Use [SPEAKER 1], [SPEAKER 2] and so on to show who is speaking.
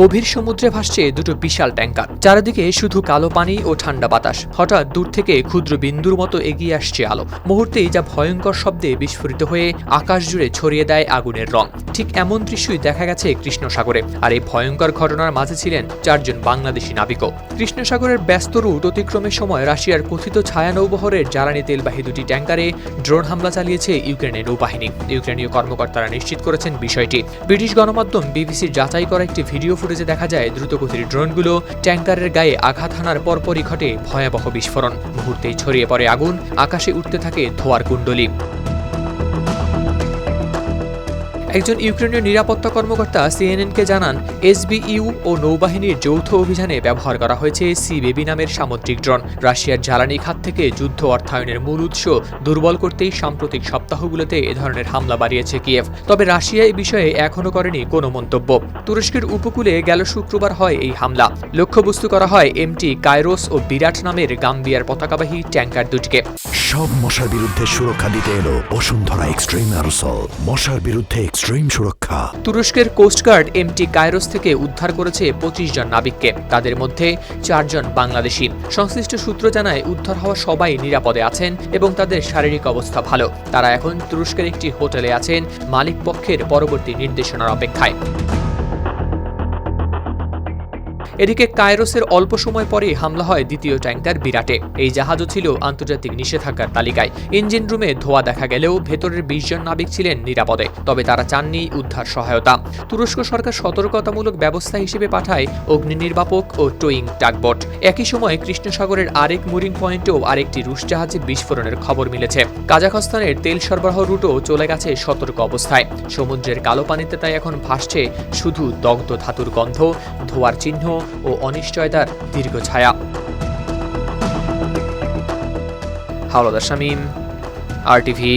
[SPEAKER 1] গভীর সমুদ্রে ভাসছে দুটো বিশাল ট্যাঙ্কার। চারিদিকে শুধু কালো পানি ও ঠান্ডা বাতাস। হঠাৎ দূর থেকে ক্ষুদ্র বিন্দুর মতো এগিয়ে আসছে আলো। মুহূর্তেই যা ভয়ঙ্কর শব্দে বিস্ফোরিত হয়ে আকাশ জুড়ে ছড়িয়ে দেয় আগুনের রং। ঠিক এমন দৃশ্যই দেখা গেছে কৃষ্ণ সাগরে আর এই ভয়ঙ্কর ঘটনার মাঝে ছিলেন চারজন বাংলাদেশি নাবিকও। কৃষ্ণ সাগরের ব্যস্ত রুট অতিক্রমের সময় রাশিয়ার কথিত ছায়া নৌবহরের জ্বালানি তেলবাহী দুটি ট্যাঙ্কারে ড্রোন হামলা চালিয়েছে ইউক্রেনের নৌবাহিনী। ইউক্রেনীয় কর্মকর্তারা নিশ্চিত করেছেন বিষয়টি। ব্রিটিশ গণমাধ্যম বিবিসির যাচাই করা একটি ভিডিও ফুটেজে দেখা যায় দ্রুতগতির ড্রোনগুলো ট্যাঙ্কারের গায়ে আঘাত হানার পরপরই ঘটে ভয়াবহ বিস্ফোরণ। মুহূর্তেই ছড়িয়ে পড়ে আগুন, আকাশে উঠতে থাকে ধোয়ার কুণ্ডলী। একজন ইউক্রেনীয় নিরাপত্তা কর্মকর্তা সিএনএনকে জানান, এসবিইউ ও নৌবাহিনীর যৌথ অভিযানে ব্যবহার করা হয়েছে সি বেবি নামের সামুদ্রিক ড্রোন। রাশিয়ার জ্বালানি খাত থেকে যুদ্ধ অর্থায়নের মূল উৎস দুর্বল করতেই সাম্প্রতিক সপ্তাহগুলোতে এ ধরনের হামলা বাড়িয়েছে কিয়েভ। তবে রাশিয়া এই বিষয়ে এখনও করেনি কোনো মন্তব্য। তুরস্কের উপকূলে গেল শুক্রবার হয় এই হামলা। লক্ষ্যবস্তু করা হয় এমটি কায়রোস ও বিরাট নামের গাম্বিয়ার পতাকাবাহী ট্যাঙ্কার দুটিকে।
[SPEAKER 2] সব মশার বিরুদ্ধে সুরক্ষা দিতে এলো বসুন্ধরা এক্সট্রিম অ্যারোসল। মশার বিরুদ্ধে এক্সট্রিম সুরক্ষা।
[SPEAKER 1] তুরস্কের কোস্টগার্ড এমটি কায়রোস থেকে উদ্ধার করেছে পঁচিশ জন নাবিককে। তাদের মধ্যে চারজন বাংলাদেশি। সংশ্লিষ্ট সূত্র জানায়, উদ্ধার হওয়া সবাই নিরাপদে আছেন এবং তাদের শারীরিক অবস্থা ভালো। তারা এখন তুরস্কের একটি হোটেলে আছেন মালিক পক্ষের পরবর্তী নির্দেশনার অপেক্ষায়। এদিকে কায়রোসের অল্প সময় পরেই হামলা হয় দ্বিতীয় ট্যাঙ্কার বিরাটে। এই জাহাজও ছিল আন্তর্জাতিক নিষেধাজ্ঞার তালিকায়। ইঞ্জিন রুমে ধোয়া দেখা গেলেও ভেতরের বিশ জন নাবিক ছিলেন নিরাপদে, তবে তারা চাননি উদ্ধার সহায়তা। তুরস্ক সরকার সতর্কতামূলক ব্যবস্থা হিসেবে পাঠায় অগ্নি নির্বাপক ও টোয়িং টাকবট একই সময় কৃষ্ণসাগরের আরেক মুরিং পয়েন্টেও আরেকটি রুশ জাহাজে বিস্ফোরণের খবর মিলেছে। কাজাখস্তানের তেল সরবরাহ রুটও চলে গেছে সতর্ক অবস্থায়। সমুদ্রের কালো পানিতে তাই এখন ভাসছে শুধু দগ্ধ ধাতুর গন্ধ, ধোয়ার চিহ্ন ও অনিশ্চয়তার দীর্ঘ ছায়া। হাওলাদার শামীম আর টিভি